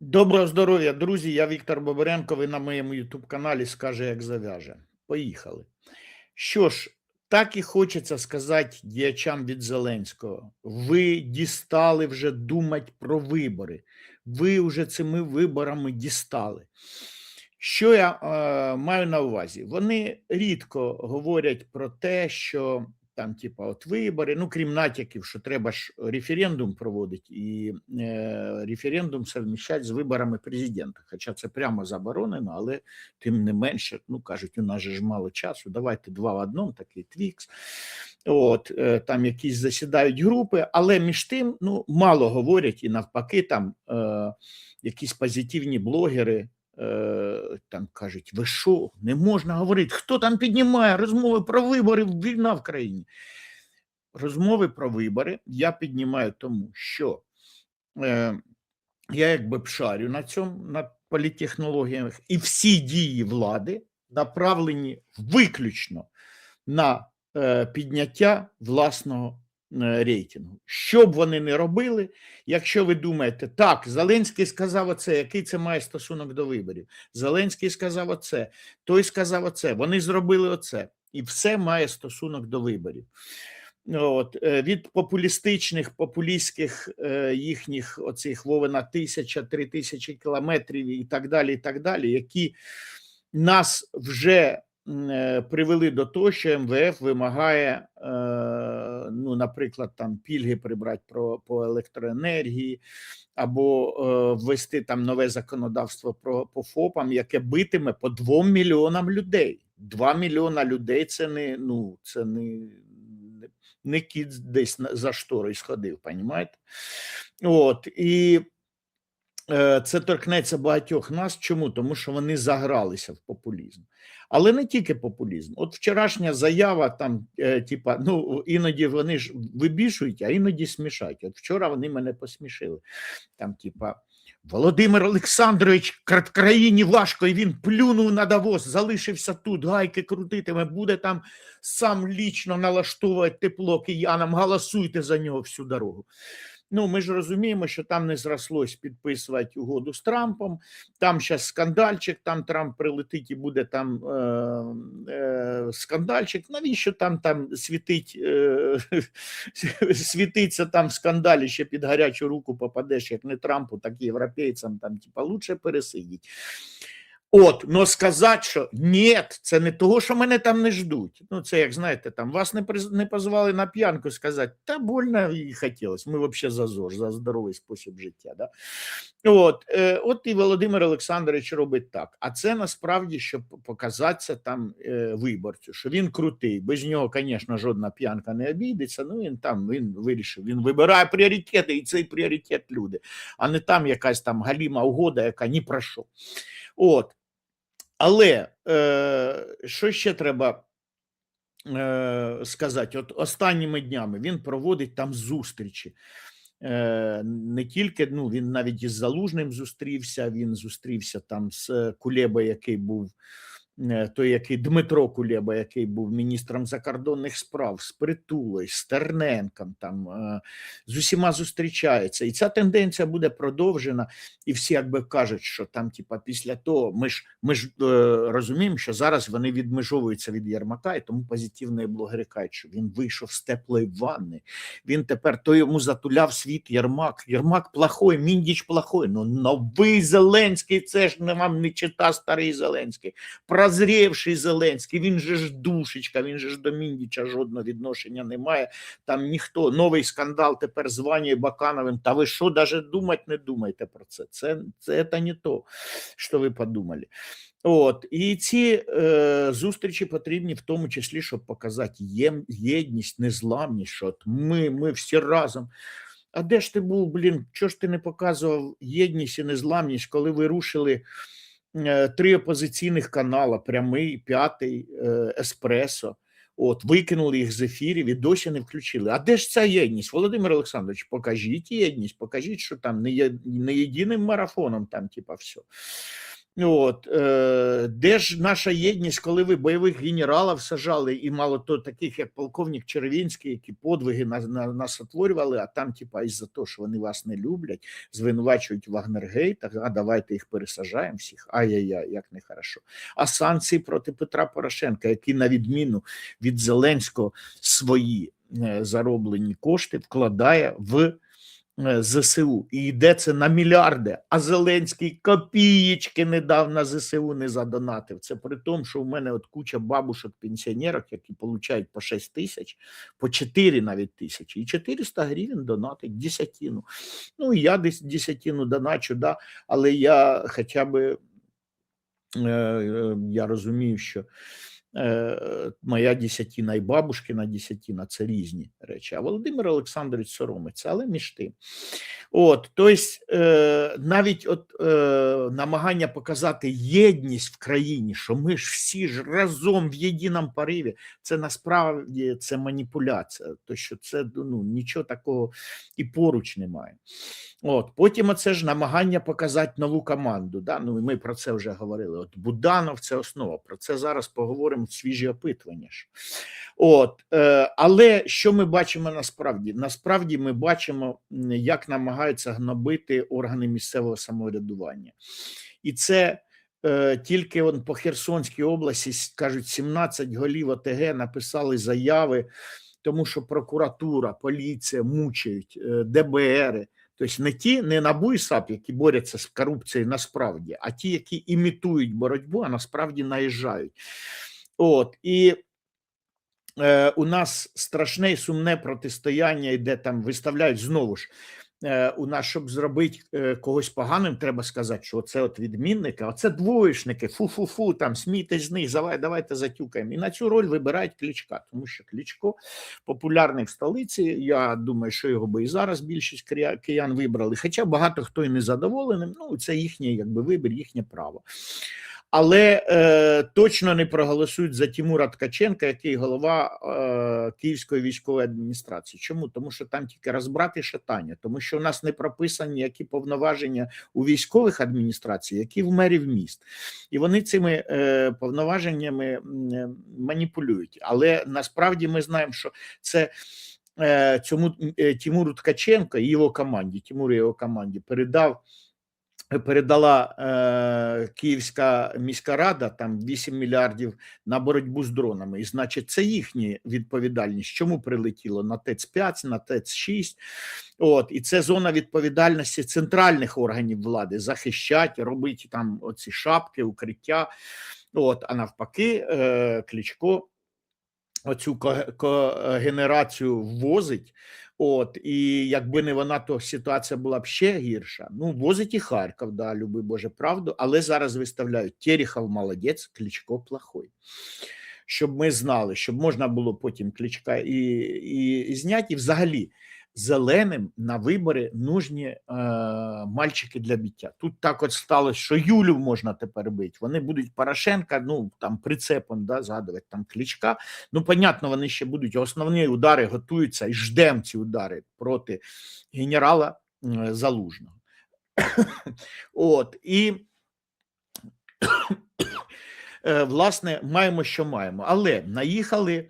Доброго здоров'я, друзі. Я Віктор Бобренко. Ви на моєму Ютуб каналі скаже, як зав'яже. Поїхали. Що ж, так і хочеться сказати діячам від Зеленського. Ви дістали вже думати про вибори. Ви вже цими виборами дістали. Що я е, маю на увазі? Вони рідко говорять про те, що там, типа, от вибори, ну крім натяків, що треба ж референдум проводити і е, референдум совміщати з виборами президента. Хоча це прямо заборонено, але тим не менше, ну кажуть, у нас же ж мало часу. Давайте два в одному, такий твікс. От е, там якісь засідають групи, але між тим ну мало говорять і навпаки, там е, якісь позитивні блогери. Е, Там кажуть, ви що, не можна говорити, хто там піднімає розмови про вибори, війна в країні. Розмови про вибори я піднімаю тому, що е, я якби пшарю на цьому, на політтехнологіях, і всі дії влади направлені виключно на е, підняття власного рейтингу. Що б вони не робили, якщо ви думаєте, так, Зеленський сказав оце, який це має стосунок до виборів? Зеленський сказав оце, той сказав оце, вони зробили оце, і все має стосунок до виборів. От, е, від популістичних, популістських е, їхніх оцих Вовина тисяча, три тисячі кілометрів і так далі, і так далі, які нас вже е, привели до того, що МВФ вимагає, е, ну, наприклад, там пільги прибрати про по електроенергії, або е, ввести там нове законодавство про по ФОПам, яке битиме по 2 мільйонам людей. 2 мільйона людей це не ну це не, не, кіт десь за штори сходив, понімаєте? От і е, це торкнеться багатьох нас. Чому? Тому що вони загралися в популізм. Але не тільки популізм. От вчорашня заява, там, е, типа, ну іноді вони ж вибішують, а іноді смішать. От вчора вони мене посмішили. Там, типа, Володимир Олександрович країні важко, і він плюнув на Давос, залишився тут, гайки крутитиме, буде там сам лічно налаштовувати тепло киянам, голосуйте за нього всю дорогу. Ну, ми ж розуміємо, що там не зрослось підписувати угоду з Трампом. Там зараз скандальчик, там Трамп прилетить і буде там е, е, скандальчик. Навіщо там там світить, е, світиться там скандалі, ще під гарячу руку попадеш, як не Трампу, так і європейцям, там, типа, лучше пересидіть. От, но сказати, що ні, це не того, що мене там не ждуть. Ну, це як знаєте, там вас не не позвали на п'янку сказати, та больно і хотілося. Ми взагалі за ЗОЖ, за здоровий спосіб життя. Да? От, е, от і Володимир Олександрович робить так. А це насправді, щоб показатися там е, виборцю, що він крутий. Без нього, звісно, жодна п'янка не обійдеться. Ну він там він вирішив, він вибирає пріоритети, і цей пріоритет люди, а не там якась там галіма угода, яка ні про що. От. Але е, що ще треба е, сказати? От останніми днями він проводить там зустрічі. Е, не тільки ну він навіть із Залужним зустрівся. Він зустрівся там з е, Кулеба, який був той, який Дмитро Кулеба, який був міністром закордонних справ, з Притулою, з Терненком, там е, з усіма зустрічається. І ця тенденція буде продовжена. І всі якби кажуть, що там, типа, після того, ми ж ми ж е, розуміємо, що зараз вони відмежовуються від Єрмака, і тому позитивні блогери кажуть, що він вийшов з теплої ванни. Він тепер то йому затуляв світ Єрмак. Єрмак плохой, Міндіч плохой. Ну новий Зеленський, це ж не вам не чита старий Зеленський. Прозрівший Зеленський, він же ж душечка, він же ж до Міндіча жодного відношення не має. Там ніхто новий скандал тепер з Ванією Бакановим. Та ви що, навіть думати не думайте про це. Це, це, це не то, що ви подумали. От і ці е, зустрічі потрібні в тому числі, щоб показати єм, єдність, незламність. Що от ми, ми всі разом. А де ж ти був, блін? Чого ж ти не показував єдність і незламність, коли ви рушили три опозиційних канала: прямий, п'ятий, е, еспресо? От, викинули їх з ефірів і досі не включили. А де ж ця єдність? Володимир Олександрович, покажіть єдність, покажіть, що там не є не єдиним марафоном, там, типа, все. От, е, де ж наша єдність, коли ви бойових генералів сажали, і мало то таких, як полковник Червінський, які подвиги на, на, нас отворювали, а там, типа, із-за того, що вони вас не люблять, звинувачують Вагнергейт, а давайте їх пересажаємо всіх. Ай-яй-яй, як нехорошо. А санкції проти Петра Порошенка, який, на відміну від Зеленського, свої е, зароблені кошти вкладає в ЗСУ. І йде це на мільярди. А Зеленський копієчки не дав на ЗСУ, не задонатив. Це при тому, що в мене от куча бабушок, пенсіонерок, які получають по 6 тисяч, по 4 навіть тисячі, і 400 гривень донатить десятину. Ну, і я десь десятину доначу, да, але я хоча б е, е, я розумію, що е, моя десятина і бабушкина десятина це різні речі. А Володимир Олександрович соромиться, але між тим. От, тобто, навіть от, е, намагання показати єдність в країні, що ми ж всі ж разом в єдиному пориві, це насправді це маніпуляція, то що це ну, нічого такого і поруч немає. От, потім оце ж намагання показати нову команду. Да? Ну, ми про це вже говорили. От Буданов це основа. Про це зараз поговоримо в свіжі опитування. ж. От, е, але що ми бачимо насправді? Насправді ми бачимо, як намагаються гнобити органи місцевого самоврядування. І це е, тільки он по Херсонській області кажуть, 17 голів ОТГ написали заяви, тому що прокуратура, поліція мучають, е, ДБР. Тобто не ті, не НАБУ і САП, які борються з корупцією насправді, а ті, які імітують боротьбу, а насправді наїжджають. От і е, у нас страшне і сумне протистояння, йде там, виставляють знову ж. е, У нас, щоб зробити е, когось поганим, треба сказати, що це от відмінники, а це двоєшники, фу-фу-фу, там смійтесь з них, давай, давайте затюкаємо. І на цю роль вибирають Кличка, тому що Кличко популярний в столиці. Я думаю, що його би і зараз більшість киян вибрали. Хоча багато хто і не задоволений. Ну, це їхній якби вибір, їхнє право. Але е, точно не проголосують за Тимура Ткаченка, який голова е, Київської військової адміністрації. Чому? Тому що там тільки розбрат і шатання, тому що у нас не прописані які повноваження у військових адміністрацій, які в мерів міст, і вони цими е, повноваженнями е, маніпулюють. Але насправді ми знаємо, що це. е, Цьому е, Тимуру Ткаченко і його команді, Тимуру і його команді передав передала е, Київська міська рада там 8 мільярдів на боротьбу з дронами. І значить, це їхня відповідальність. Чому прилетіло на ТЕЦ 5 на ТЕЦ 6 От і це зона відповідальності центральних органів влади захищати, робити там оці шапки, укриття. От, а навпаки, е, Кличко оцю когенерацію ввозить. От, і якби не вона, то ситуація була б ще гірша. Ну, возить і Харків, да, люби Боже правду, але зараз виставляють Терехов молодець, Кличко плохой. Щоб ми знали, щоб можна було потім Кличка і, і, і зняти. І взагалі зеленим на вибори нужні е, мальчики для биття. Тут так от сталося, що Юлю можна тепер бити. Вони будуть Порошенка, ну там прицепом да, згадувати там Кличка. Ну, понятно, вони ще будуть основні удари готуються і ждемо ці удари проти генерала е, Залужного. От і е, власне маємо, що маємо. Але наїхали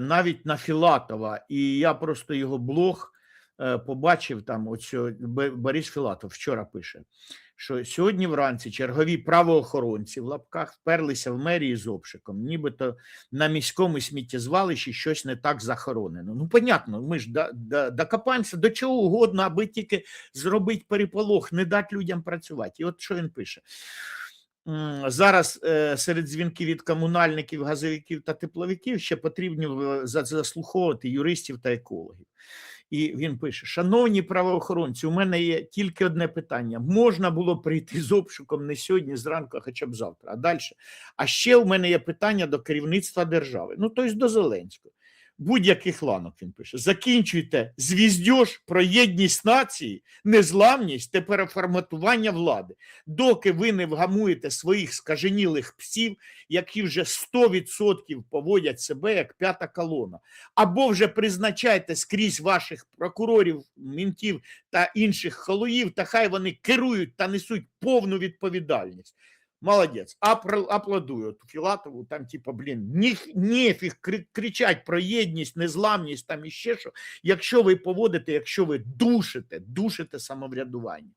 навіть на Філатова, і я просто його блог е, побачив там. Оцю Борис Філатов вчора пише. Що сьогодні вранці чергові правоохоронці в лапках вперлися в мерії з обшуком, нібито на міському сміттєзвалищі щось не так захоронено. Ну, понятно, ми ж до- до- докопаємося до чого угодно, аби тільки зробити переполох, не дати людям працювати. І от що він пише. Зараз е, серед дзвінків від комунальників, газовиків та тепловиків ще потрібно е, заслуховувати юристів та екологів. І він пише: Шановні правоохоронці, у мене є тільки одне питання: можна було прийти з обшуком не сьогодні, зранку, а хоча б завтра. А далі. А ще у мене є питання до керівництва держави. Ну, тобто до Зеленського. Будь-яких ланок він пише. Закінчуйте звіздьош про єдність нації, незламність та переформатування влади, доки ви не вгамуєте своїх скаженілих псів, які вже 100% поводять себе як п'ята колона, або вже призначайте скрізь ваших прокурорів, мінтів та інших холоїв, та хай вони керують та несуть повну відповідальність. Молодець, Апр- аплодую Філатову, там, типа, блін, нефіг кричать про єдність, незламність, там іще що, якщо ви поводите, якщо ви душите, душите самоврядування.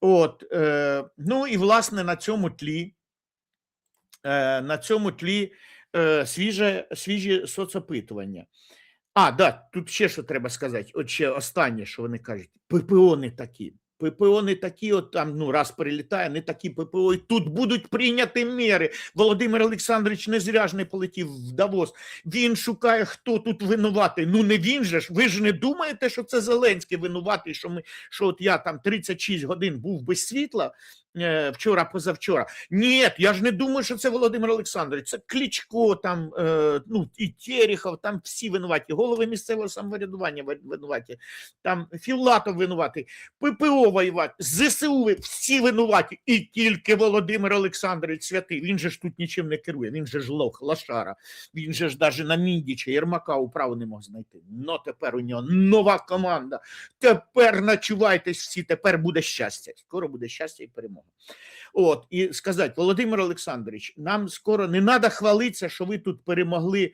От, е, ну і власне на цьому тлі, е, на цьому тлі е, свіже, свіжі соцопитування. А, да, тут ще що треба сказати. От ще останнє, що вони кажуть: ППО не такі. ППО не такі, от там ну раз прилітає, не такі ППО. І тут будуть прийняті міри. Володимир Олександрович не зря ж не полетів в Давос. Він шукає, хто тут винуватий. Ну не він же ж. Ви ж не думаєте, що це Зеленський винуватий, що ми що от я там 36 годин був без світла вчора, позавчора. Ні, я ж не думаю, що це Володимир Олександрович. Це Кличко, там е, ну і Терехов, там всі винуваті, голови місцевого самоврядування винуваті, там Філатов винуватий, ППО воювати, ЗСУ всі винуваті, і тільки Володимир Олександрович святий. Він же ж тут нічим не керує. Він же ж лох, лошара. Він же ж навіть на Міндіча Єрмака управу не мог знайти. Ну тепер у нього нова команда. Тепер начувайтесь всі, тепер буде щастя. Скоро буде щастя і перемога. От, і сказати, Володимир Олександрович, нам скоро не треба хвалитися, що ви тут перемогли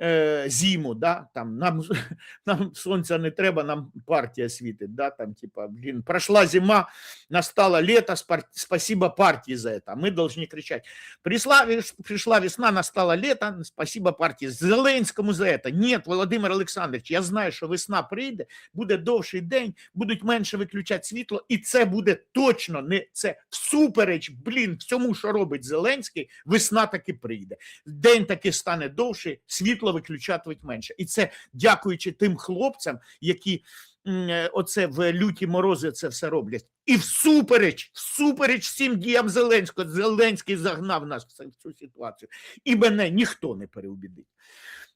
е, зиму, да? там, нам, нам сонця не треба, нам партія світить. Да? Там, типа, блін, пройшла зима, настало лето, спар- спасибо партии за это. Мы должны кричать. Пришла, вес- пришла весна, настало лето, спасибо партии. Зеленському за это. Нет, Володимир Олександрович, я знаю, що весна прийде, буде довший день, будуть менше виключати світло, і це буде точно не це всупереч, блін, всьому, що робить Зеленський, весна таки прийде. День таки стане довший, світло виключатимуть менше. І це дякуючи тим хлопцям, які е, оце в люті морози це все роблять. І всупереч, всупереч всім діям Зеленського, Зеленський загнав нас в цю ситуацію. І мене ніхто не переубідить.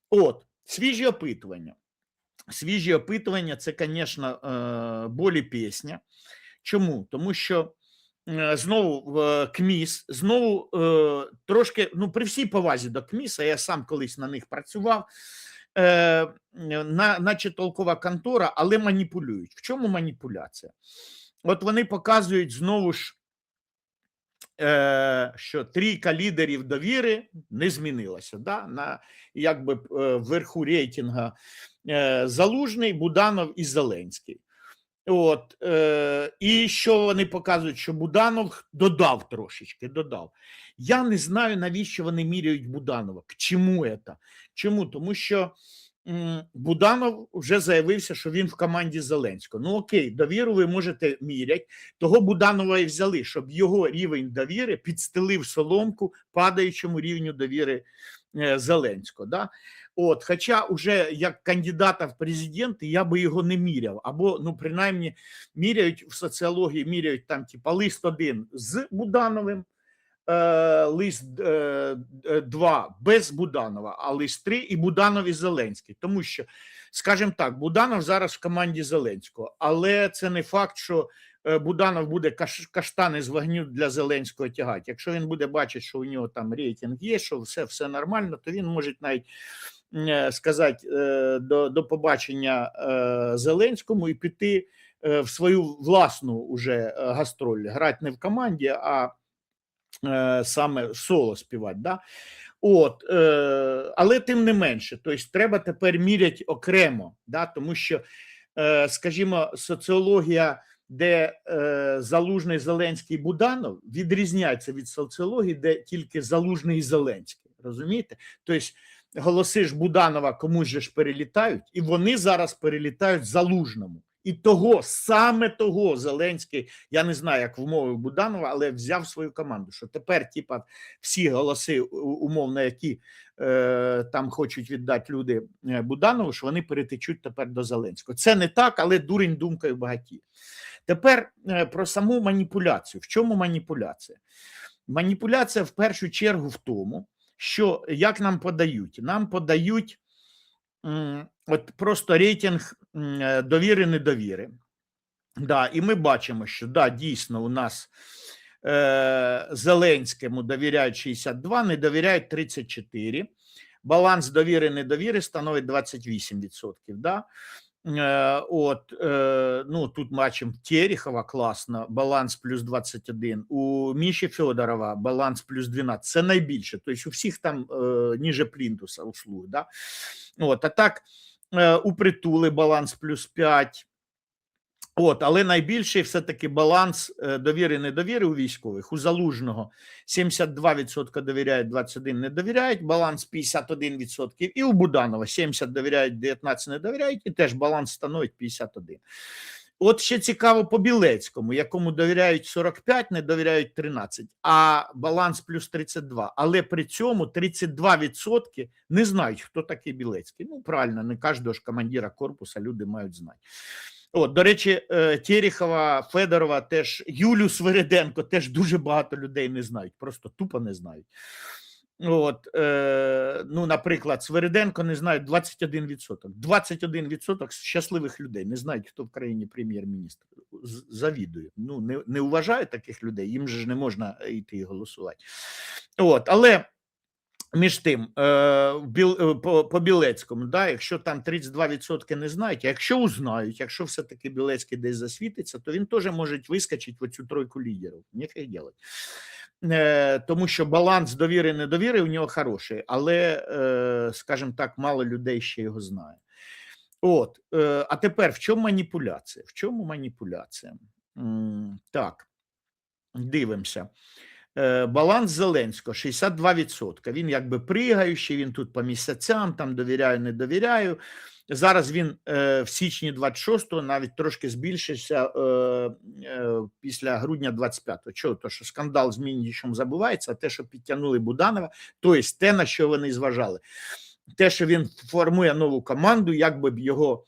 От, свіжі опитування. Свіжі опитування це, звісно, е, болі пісня. Чому? Тому що знову в КМІС, знову е, трошки, ну, при всій повазі до КМІСа, я сам колись на них працював, е, на, наче толкова контора, але маніпулюють. В чому маніпуляція? От вони показують знову ж, е, що трійка лідерів довіри не змінилася. Да? На, якби вверху рейтинга е, Залужний, Буданов і Зеленський. От, е, і що вони показують, що Буданов додав трошечки, додав. Я не знаю, навіщо вони міряють Буданова. К чому це? Чому? Тому що Буданов вже заявився, що він в команді Зеленського. Ну окей, довіру ви можете міряти. Того Буданова і взяли, щоб його рівень довіри підстелив соломку падаючому рівню довіри е, Зеленського. Да? От, хоча уже як кандидата в президенти я би його не міряв, або ну принаймні міряють в соціології, міряють там типа лист один з Будановим, е, лист е, е, без Буданова, а лист три і Буданов і Зеленський. Тому що, скажімо так, Буданов зараз в команді Зеленського, але це не факт, що е, Буданов буде каштани з вогню для Зеленського тягати. Якщо він буде бачити, що у нього там рейтинг є, що все, все нормально, то він може навіть е, сказати до, до побачення Зеленському і піти в свою власну уже гастроль, грати не в команді, а е, саме соло співати. Да? От, е, але тим не менше, тобто треба тепер міряти окремо, да? тому що, е, скажімо, соціологія, де е, залужний Зеленський Буданов відрізняється від соціології, де тільки залужний і Зеленський. Розумієте? Тобто голоси ж Буданова комусь же ж перелітають, і вони зараз перелітають залужному. І того, саме того Зеленський, я не знаю, як вмовив Буданова, але взяв свою команду. Що тепер, типа, всі голоси, умовно, які е, там хочуть віддати люди е, Буданову, що вони перетечуть тепер до Зеленського. Це не так, але дурень думкою багаті. Тепер е, про саму маніпуляцію. В чому маніпуляція? Маніпуляція в першу чергу в тому, що як нам подають? Нам подають от просто рейтинг е, довіри недовіри. Да, і ми бачимо, що да, дійсно у нас е, Зеленському довіряють 62, не довіряють 34. Баланс довіри недовіри становить 28%. Да? Е, от, е, ну, тут бачимо Терехова класно, баланс плюс 21. У Міші Федорова баланс плюс 12. Це найбільше. Тобто у всіх там е, ніже плінтуса услуги. Да? От, а так, е, у притули баланс плюс 5. От, але найбільший все-таки баланс е, довіри недовіри у військових. У залужного 72% довіряють, 21 не довіряють, баланс 51%. І у Буданова 70 довіряють, 19 не довіряють, і теж баланс становить 51. От ще цікаво по Білецькому, якому довіряють 45, не довіряють 13, а баланс плюс 32. Але при цьому 32% не знають, хто такий Білецький. Ну, правильно, не кожного ж командира корпуса люди мають знати. От, до речі, е, Терехова, Федорова, теж Юлю Свириденко теж дуже багато людей не знають, просто тупо не знають. От, е, ну, наприклад, Свириденко не знають 21%. 21% щасливих людей не знають, хто в країні прем'єр-міністр. Завідую. Ну, не, не вважаю таких людей, їм же ж не можна йти і голосувати. От, але між тим, е, е, по, Білецькому, да, якщо там 32% не знають, а якщо узнають, якщо все-таки Білецький десь засвітиться, то він теж може вискочити в оцю тройку лідерів. Ніфіг делать. Е, тому що баланс довіри недовіри у нього хороший, але, е, скажімо так, мало людей ще його знає. От, е, а тепер в чому маніпуляція? В чому маніпуляція? Так, дивимося. Баланс Зеленського 62%. Він якби пригаючий, він тут по місяцям, там довіряю, не довіряю. Зараз він е, в січні 26-го навіть трошки збільшився е, е, після грудня 25-го. Чого? То, що скандал з Мінічем забувається, а те, що підтягнули Буданова, тобто те, на що вони зважали. Те, що він формує нову команду, якби б його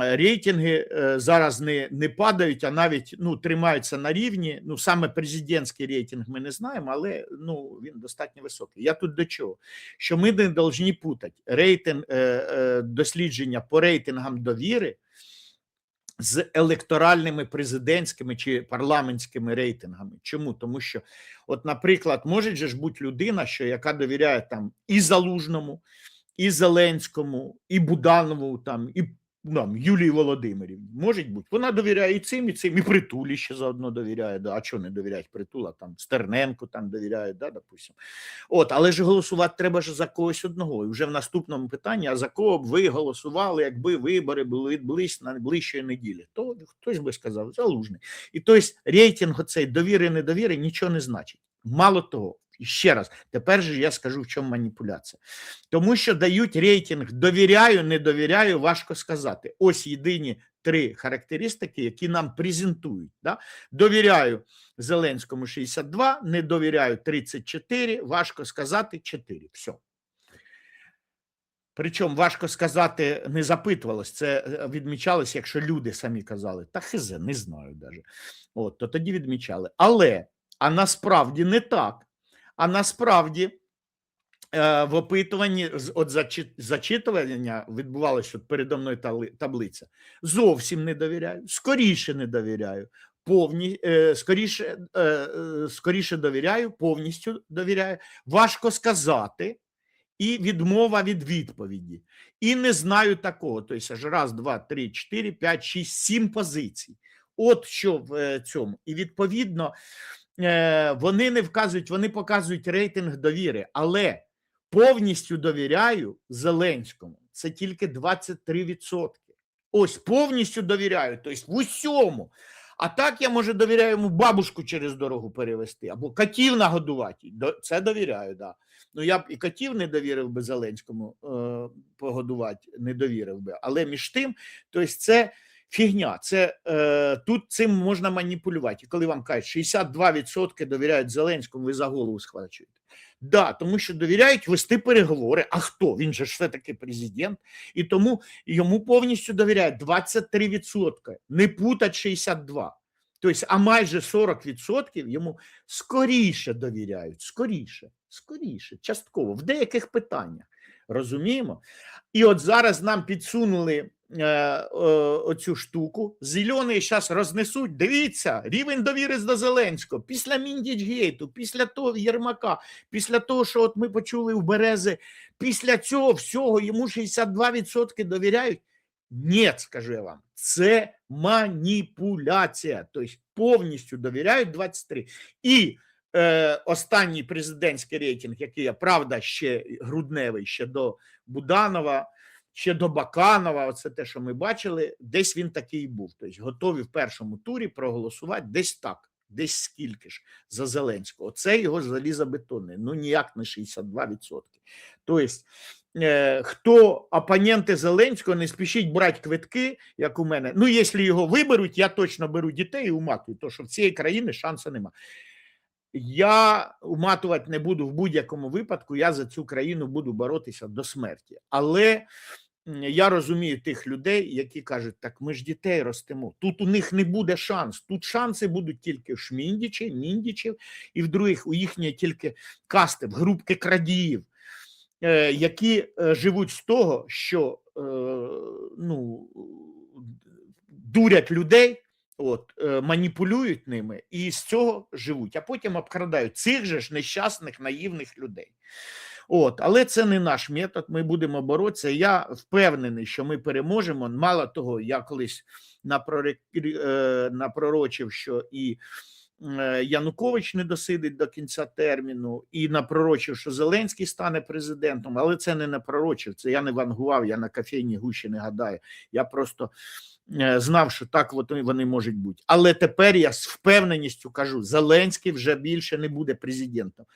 рейтинги е, зараз не, не падають, а навіть ну, тримаються на рівні. Ну, саме президентський рейтинг ми не знаємо, але ну, він достатньо високий. Я тут до чого? Що ми не повинні путати рейтинг е, е, дослідження по рейтингам довіри з електоральними президентськими чи парламентськими рейтингами. Чому? Тому що, от, наприклад, може же ж бути людина, що яка довіряє там і Залужному, і Зеленському, і Буданову, там, і нам, Юлії Володимирівні. Може бути. Вона довіряє і цим, і цим, і притулі ще заодно довіряє. Да. А чого не довіряють притула? Там Стерненко там довіряють, да, допустим. От, але ж голосувати треба ж за когось одного. І вже в наступному питанні, а за кого б ви голосували, якби вибори були відбулись на найближчої неділі? То хтось би сказав, залужний. І тобто рейтинг оцей довіри, недовіри нічого не значить. Мало того, і ще раз, тепер же я скажу, в чому маніпуляція. Тому що дають рейтинг довіряю, не довіряю, важко сказати. Ось єдині три характеристики, які нам презентують. Да? Довіряю Зеленському 62, не довіряю 34, важко сказати 4. Все. Причому важко сказати, не запитувалось, це е, відмічалось, якщо люди самі казали, та хизе, не знаю даже. От, то тоді відмічали. Але, а насправді не так. А насправді е, в опитуванні от зачитування відбувалося передо мною таблиця. Зовсім не довіряю, скоріше не довіряю, повні, е, скоріше, е, скоріше довіряю, повністю довіряю. Важко сказати. І відмова від відповіді. І не знаю такого. Тобто аж раз, два, три, чотири, п'ять, шість, сім позицій. От що в цьому. І відповідно вони не вказують, вони показують рейтинг довіри, але повністю довіряю Зеленському. Це тільки 23%. Ось повністю довіряю, тобто в усьому. А так я може довіряю йому бабушку через дорогу перевести або котів нагодувати. Це довіряю, да. Ну я б і котів не довірив би Зеленському е, погодувати, не довірив би. Але між тим, тобто це фігня. Це е, тут цим можна маніпулювати. І коли вам кажуть, 62% довіряють Зеленському, ви за голову схвачуєте. Да, тому що довіряють вести переговори. А хто? Він же ж все-таки президент, і тому йому повністю довіряють 23%, не путать 62%. Тобто, а майже 40% йому скоріше довіряють, скоріше, скоріше, частково, в деяких питаннях. Розуміємо? І от зараз нам підсунули оцю штуку. Зелені зараз рознесуть. Дивіться, рівень довіри до Зеленського після Міндічгейту, після того Єрмака, після того, що от ми почули в Берези, після цього всього йому 62% довіряють. Ні, скажу я вам, це маніпуляція. Тобто повністю довіряють 23. І е, останній президентський рейтинг, який я правда ще грудневий, ще до Буданова, ще до Баканова, оце те, що ми бачили, десь він такий був. Тобто готові в першому турі проголосувати десь так, десь скільки ж за Зеленського. Це його залізобетонне, ну ніяк не 62%. Тобто, е, хто опоненти Зеленського, не спішіть брати квитки, як у мене. Ну, якщо його виберуть, я точно беру дітей і уматую, тому що в цієї країни шансу нема. Я уматувати не буду в будь-якому випадку. Я за цю країну буду боротися до смерті. Але я розумію тих людей, які кажуть, так ми ж дітей ростимо. Тут у них не буде шанс. Тут шанси будуть тільки в Шміндічі, Міндічів і в других у їхньої тільки касти, групки крадіїв, е, які е, живуть з того, що е, ну, дурять людей. От, е, маніпулюють ними і з цього живуть, а потім обкрадають цих же ж нещасних наївних людей. От, але це не наш метод. Ми будемо боротися. Я впевнений, що ми переможемо. Мало того, я колись е, напророчив, що і е, Янукович не досидить до кінця терміну, і напророчив, що Зеленський стане президентом, але це не напророчив. Це я не вангував, я на кофейні гущі не гадаю. Я просто знав, що так вони можуть бути. Але тепер я з впевненістю кажу: Зеленський вже більше не буде президентом.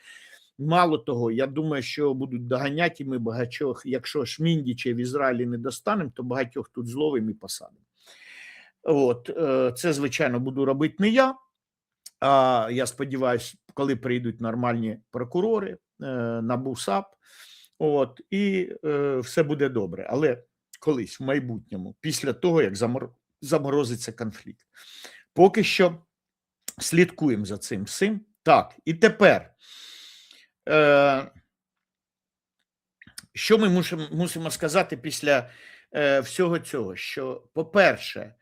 Мало того, я думаю, що будуть доганяти і ми багатьох, якщо Шміндіча в Ізраїлі не достанемо, то багатьох тут зловимо і посадимо. От, е, це, звичайно, буду робити не я. А я сподіваюся, коли прийдуть нормальні прокурори е, на БУСАП, от, і е, все буде добре. Але колись в майбутньому, після того, як замор... заморозиться конфлікт. Поки що слідкуємо за цим всім. Так, і тепер. Е, що ми мусимо, мусимо сказати після е, всього цього? Що, по-перше,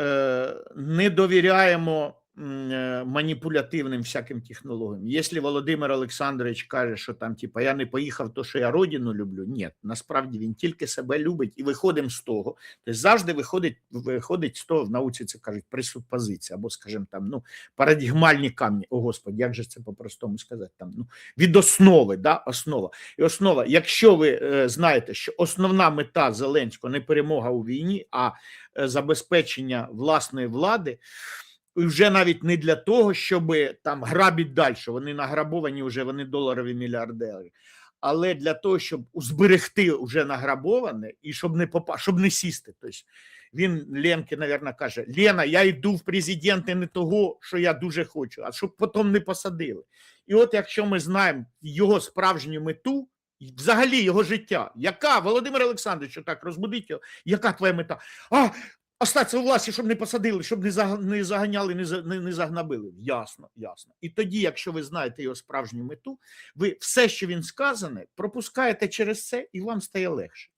е, не довіряємо маніпулятивним всяким технологіям. Якщо Володимир Олександрович каже, що там, типа, я не поїхав, то що я родину люблю. Ні, насправді він тільки себе любить і виходимо з того. Тобто завжди виходить, виходить з того, в науці це кажуть, присупозиція, або, скажімо, там, ну, парадігмальні камні. О, Господи, як же це по-простому сказати? Там, ну, від основи, да, основа. І основа, якщо ви е, знаєте, що основна мета Зеленського не перемога у війні, а е, забезпечення власної влади, вже навіть не для того, щоб там грабити далі. Вони награбовані вже, вони доларові мільярдери. Але для того, щоб зберегти вже награбоване і щоб не попа, щоб не сісти. Тобто він Ленки, мабуть, каже: Лена, я йду в президенти не того, що я дуже хочу, а щоб потім не посадили. І от якщо ми знаємо його справжню мету, взагалі його життя, яка Володимир Олександрович, так розбудить його, яка твоя мета? А остатися у власті, щоб не посадили, щоб не заг- не заганяли, не, за- не, не загнабили. Ясно, ясно. І тоді, якщо ви знаєте його справжню мету, ви все, що він сказане, пропускаєте через це, і вам стає легше.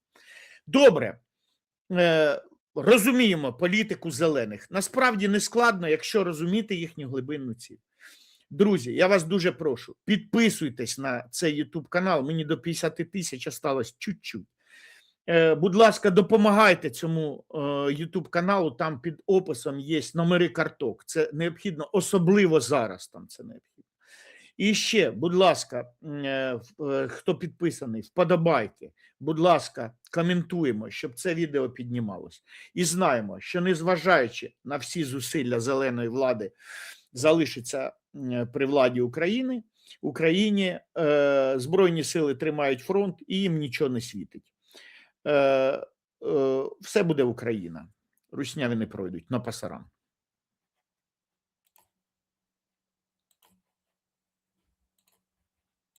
Добре. Е, розуміємо політику зелених. Насправді не складно, якщо розуміти їхню глибинну ціль. Друзі, я вас дуже прошу, підписуйтесь на цей YouTube канал. Мені до 50 тисяч осталось чуть-чуть. Е, Будь ласка, допомагайте цьому е, YouTube каналу. Там під описом є номери карток. Це необхідно, особливо зараз. Там це необхідно. І ще, будь ласка, е, хто підписаний, вподобайки. Будь ласка, коментуємо, щоб це відео піднімалось. І знаємо, що незважаючи на всі зусилля зеленої влади залишиться при владі України, Україні Збройні сили тримають фронт і їм нічого не світить. Е, е, все буде Україна. Русняви не пройдуть на пасарам.